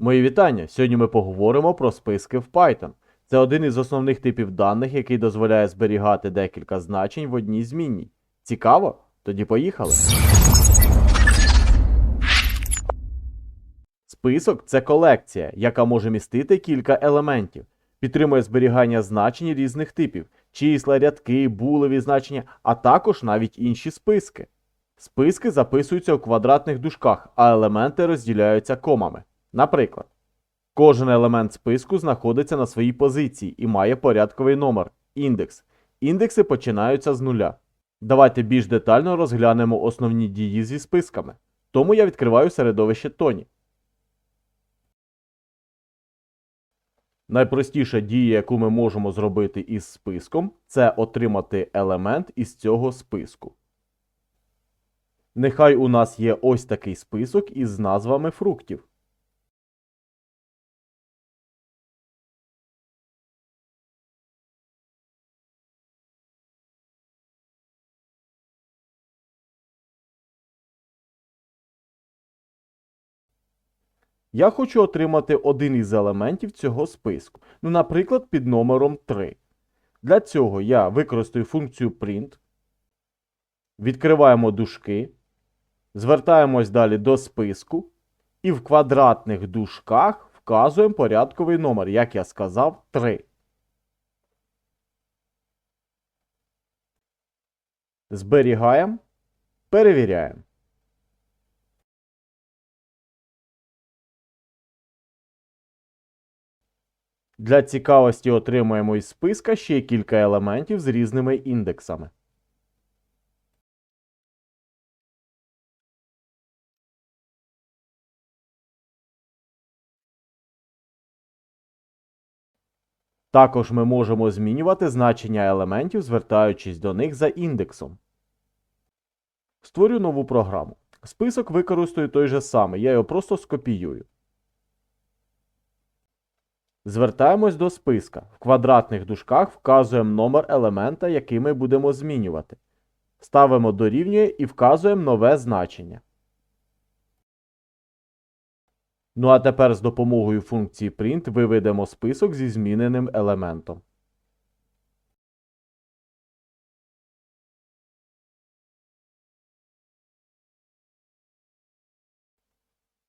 Мої вітання! Сьогодні ми поговоримо про списки в Python. Це один із основних типів даних, який дозволяє зберігати декілька значень в одній змінній. Цікаво? Тоді поїхали. Список це колекція, яка може містити кілька елементів, підтримує зберігання значень різних типів, числа, рядки, булеві значення, а також навіть інші списки. Списки записуються у квадратних дужках, а елементи розділяються комами. Наприклад, кожен елемент списку знаходиться на своїй позиції і має порядковий номер індекс. Індекси починаються з нуля. Давайте більш детально розглянемо основні дії зі списками. Тому я відкриваю середовище Тоні. Найпростіша дія, яку ми можемо зробити із списком, це отримати елемент із цього списку. Нехай у нас є ось такий список із назвами фруктів. Я хочу отримати один із елементів цього списку. Ну, наприклад, під номером 3. Для цього я використаю функцію print. Відкриваємо дужки. Звертаємось далі до списку. І в квадратних дужках вказуємо порядковий номер, як я сказав, 3. Зберігаємо. Перевіряємо. Для цікавості отримуємо із списка ще кілька елементів з різними індексами. Також ми можемо змінювати значення елементів, звертаючись до них за індексом. Створю нову програму. Список використаю той же самий, я його просто скопіюю. Звертаємось до списка. В квадратних дужках вказуємо номер елемента, який ми будемо змінювати. Ставимо дорівнює і вказуємо нове значення. Ну а тепер з допомогою функції print виведемо список зі зміненим елементом.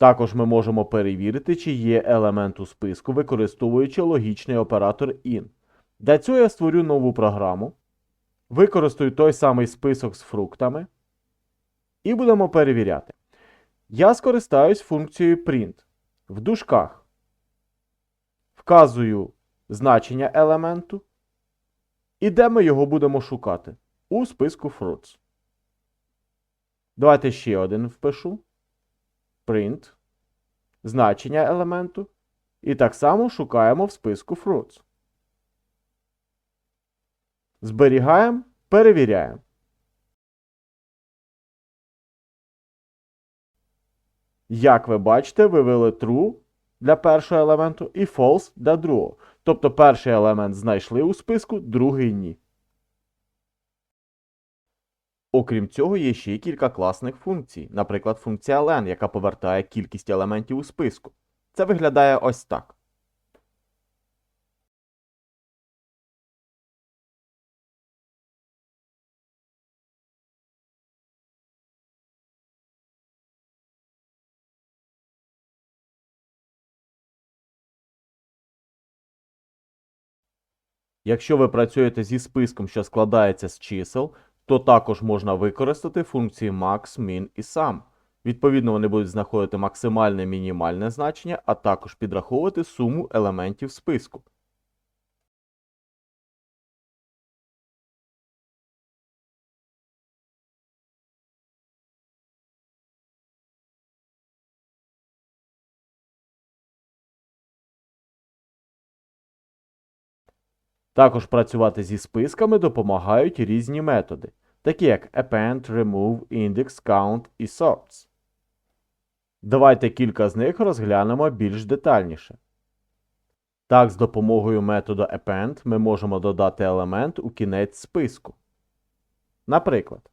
Також ми можемо перевірити, чи є елемент у списку, використовуючи логічний оператор in. Для цього я створю нову програму, використаю той самий список з фруктами і будемо перевіряти. Я скористаюсь функцією print в дужках. Вказую значення елементу. І де ми його будемо шукати? У списку fruits. Давайте ще один впишу print, значення елементу, і так само шукаємо в списку fruits. Зберігаємо, перевіряємо. Як ви бачите, вивели true для першого елементу і false для другого. Тобто перший елемент знайшли у списку, другий ні. Окрім цього, є ще кілька класних функцій, наприклад, функція len, яка повертає кількість елементів у списку. Це виглядає ось так. Якщо ви працюєте зі списком, що складається з чисел, то також можна використати функції max, min і sum. Відповідно, вони будуть знаходити максимальне мінімальне значення, а також підраховувати суму елементів списку. Також працювати зі списками допомагають різні методи, такі як append, remove, index, count і sorts. Давайте кілька з них розглянемо більш детальніше. Так, з допомогою методу append ми можемо додати елемент у кінець списку. Наприклад,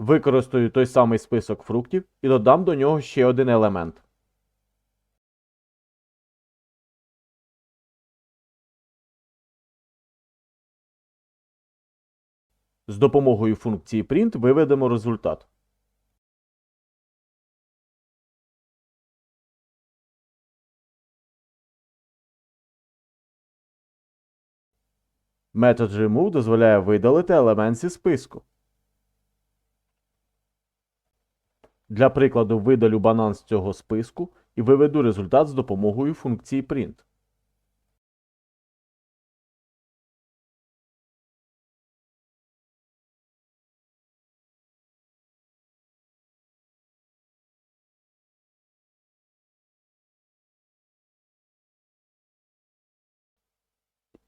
Використаю той самий список фруктів і додам до нього ще один елемент. З допомогою функції print виведемо результат. Метод remove дозволяє видалити елемент зі списку. Для прикладу видалю банан з цього списку і виведу результат з допомогою функції print.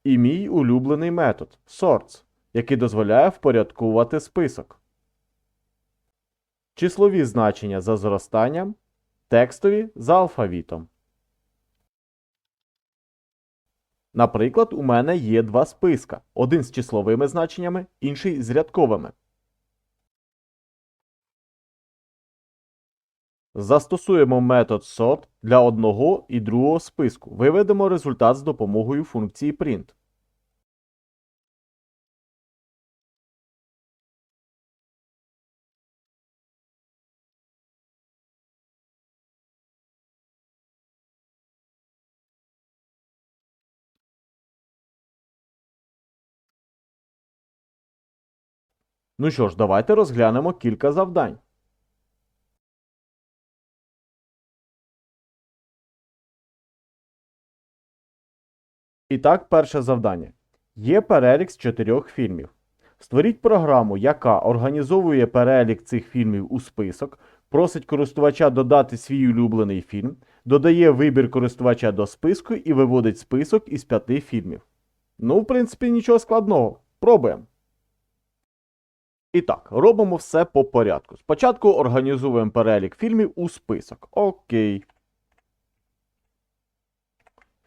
І мій улюблений метод sorts, який дозволяє впорядкувати список. Числові значення за зростанням, текстові за алфавітом. Наприклад, у мене є два списка: один з числовими значеннями, інший з рядковими. Застосуємо метод sort для одного і другого списку. Виведемо результат з допомогою функції print. Ну що ж, давайте розглянемо кілька завдань. І так, перше завдання. Є перелік з чотирьох фільмів. Створіть програму, яка організовує перелік цих фільмів у список, просить користувача додати свій улюблений фільм, додає вибір користувача до списку і виводить список із п'яти фільмів. Ну, в принципі, нічого складного. Пробуємо. І так, робимо все по порядку. Спочатку організуємо перелік фільмів у список. Окей.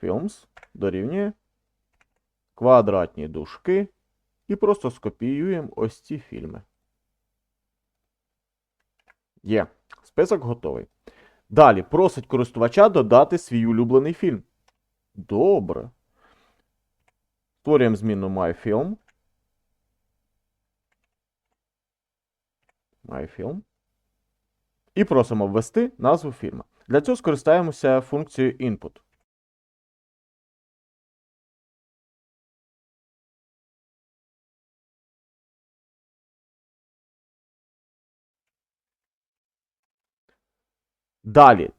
Films дорівнює квадратні дужки. І просто скопіюємо ось ці фільми. Є. Список готовий. Далі просить користувача додати свій улюблений фільм. Добре. Створюємо зміну MyFilm. MyFilm. І просимо ввести назву фільму. Для цього скористаємося функцією input. Далі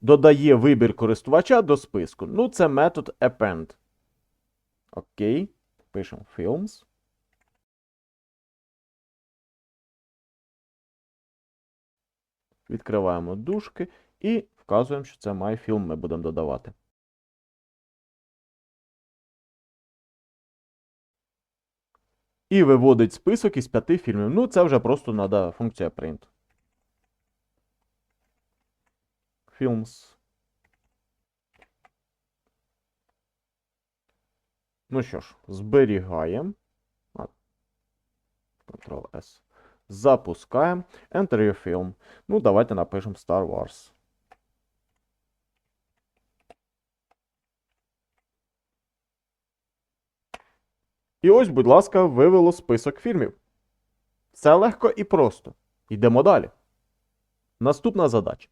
додає вибір користувача до списку. Ну, це метод append. Окей. Пишемо films. Відкриваємо дужки і вказуємо, що це MyFilm ми будемо додавати. І виводить список із п'яти фільмів. Ну, це вже просто треба функція print. Films. Ну що ж, зберігаємо. Ctrl-S. Запускаємо. Enter your film. Ну, давайте напишемо Star Wars. І ось, будь ласка, вивело список фільмів. Все легко і просто. Йдемо далі. Наступна задача.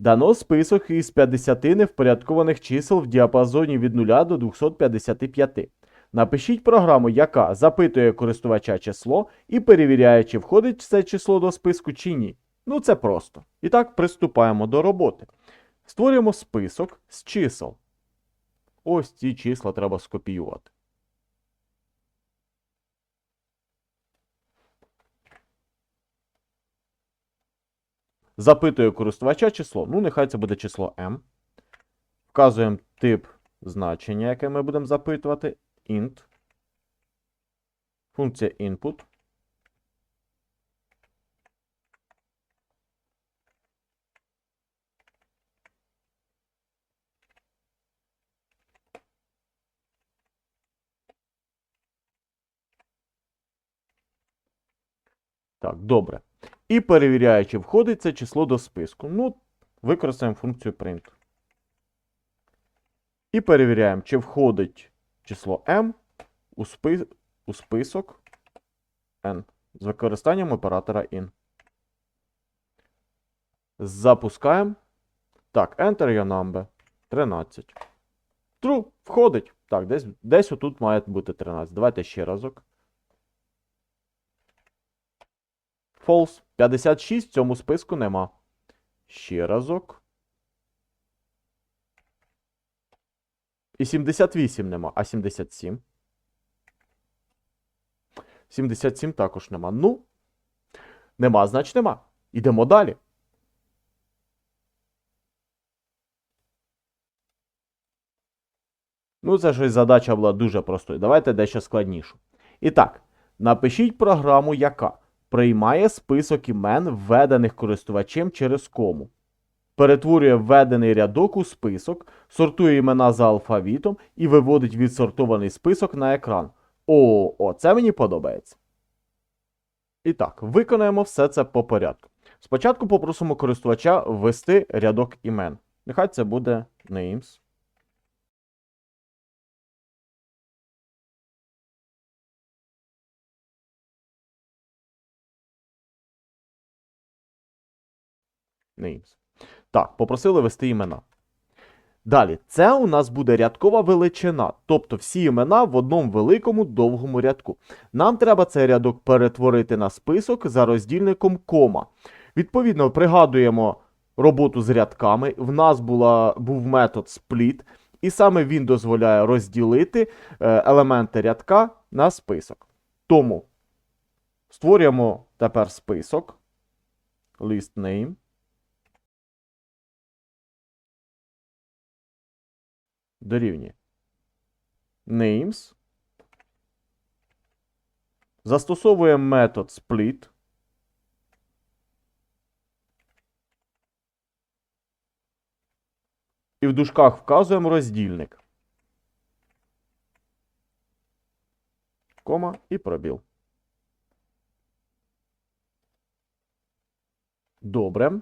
Дано список із 50 невпорядкованих чисел в діапазоні від 0 до 255. Напишіть програму, яка запитує користувача число і перевіряє, чи входить це число до списку чи ні. Ну це просто. І так, приступаємо до роботи. Створюємо список з чисел. Ось ці числа треба скопіювати. Запитує користувача число. Ну, нехай це буде число m. Вказуємо тип значення, яке ми будемо запитувати. Int. Функція input. Так, добре. І перевіряю, чи входить це число до списку. Ну, використаємо функцію print. І перевіряємо, чи входить число m у, спи... у список n з використанням оператора in. Запускаємо. Так, enter your number. 13. True, входить. Так, десь, десь отут має бути 13. Давайте ще разок. False. 56 в цьому списку нема. Ще разок. І 78 нема, а 77. 77 також нема. Ну, нема, значить нема. Ідемо далі. Ну, це щось задача була дуже простою. Давайте дещо складнішу. І так, напишіть програму, яка приймає список імен, введених користувачем через кому. Перетворює введений рядок у список, сортує імена за алфавітом і виводить відсортований список на екран. О, о, це мені подобається. І так, виконаємо все це по порядку. Спочатку попросимо користувача ввести рядок імен. Нехай це буде names. Names. Так, попросили ввести імена. Далі, це у нас буде рядкова величина, тобто всі імена в одному великому довгому рядку. Нам треба цей рядок перетворити на список за роздільником кома. Відповідно, пригадуємо роботу з рядками. В нас була, був метод split, і саме він дозволяє розділити е, елементи рядка на список. Тому створюємо тепер список. List name. Дорівнює names. Застосовуємо метод split. І в дужках вказуємо роздільник. Кома і пробіл. Добре.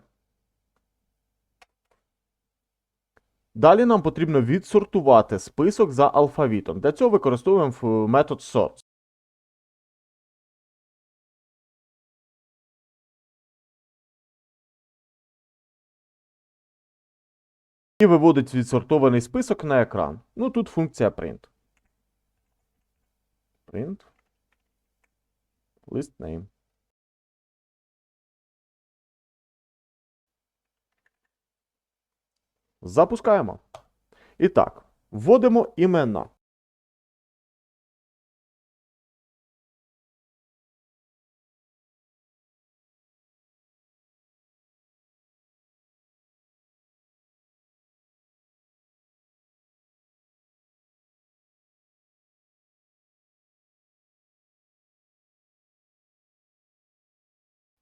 Далі нам потрібно відсортувати список за алфавітом. Для цього використовуємо метод sort. І виводить відсортований список на екран. Ну тут функція print. Print. List name. Запускаємо. І так, вводимо імена.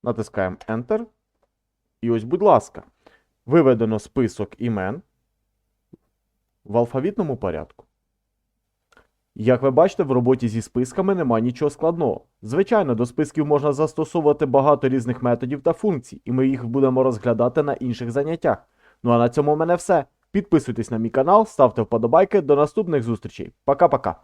Натискаємо Enter. І ось, будь ласка, виведено список імен в алфавітному порядку. Як ви бачите, в роботі зі списками немає нічого складного. Звичайно, до списків можна застосовувати багато різних методів та функцій, і ми їх будемо розглядати на інших заняттях. Ну а на цьому в мене все. Підписуйтесь на мій канал, ставте вподобайки. До наступних зустрічей. Пока-пока.